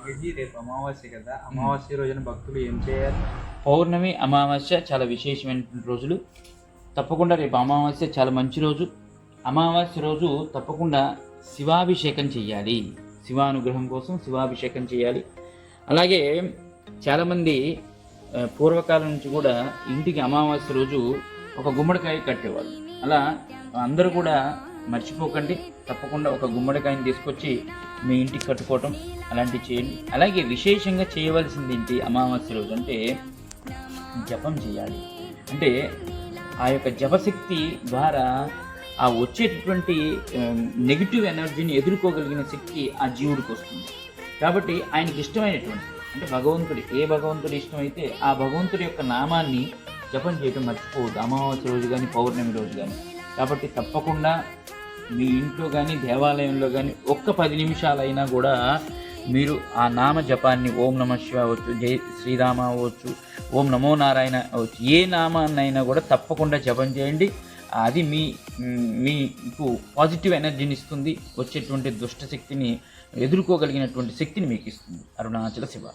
స్వామీజీ రేపు అమావాస్య కదా. అమావాస్య రోజున భక్తులు ఏం చేయాలి? పౌర్ణమి అమావాస్య చాలా విశేషమైనటువంటి రోజులు. తప్పకుండా రేపు అమావాస్య చాలా మంచి రోజు. అమావాస్య రోజు తప్పకుండా శివాభిషేకం చేయాలి శివానుగ్రహం కోసం శివాభిషేకం చేయాలి అలాగే చాలామంది పూర్వకాలం నుంచి కూడా ఇంటికి అమావాస్య రోజు ఒక గుమ్మడికాయ కట్టేవాళ్ళు. అలా అందరూ కూడా మర్చిపోకండి. తప్పకుండా ఒక గుమ్మడికాయని తీసుకొచ్చి మీ ఇంటికి కట్టుకోవటం. అలాంటివి చేయండి అలాగే విశేషంగా చేయవలసింది ఏంటి అమావాస్య రోజు అంటే జపం చేయాలి. అంటే ఆ యొక్క జపశక్తి ద్వారా ఆ వచ్చేటటువంటి నెగిటివ్ ఎనర్జీని ఎదుర్కోగలిగిన శక్తి ఆ జీవుడికి వస్తుంది. కాబట్టి ఆయనకి ఇష్టమైనటువంటి అంటే భగవంతుడి ఏ భగవంతుడి ఇష్టమైతే ఆ భగవంతుడి యొక్క నామాన్ని జపం చేయటం మర్చిపోవద్దు. అమావాస్య రోజు కానీ పౌర్ణమి రోజు కానీ కాబట్టి తప్పకుండా మీ ఇంట్లో కానీ దేవాలయంలో కానీ ఒక్క పది నిమిషాలైనా కూడా మీరు ఆ నామ జపాన్ని ఓం నమ శివ అవ్వచ్చు జై శ్రీరామ అవ్వచ్చు ఓం నమో నారాయణ అవ్వచ్చు ఏ నామాన్నైనా కూడా తప్పకుండా జపం చేయండి. అది మీ మీకు పాజిటివ్ ఎనర్జీని ఇస్తుంది వచ్చేటువంటి దుష్ట శక్తిని ఎదుర్కోగలిగినటువంటి శక్తిని మీకు ఇస్తుంది. అరుణాచల శివ.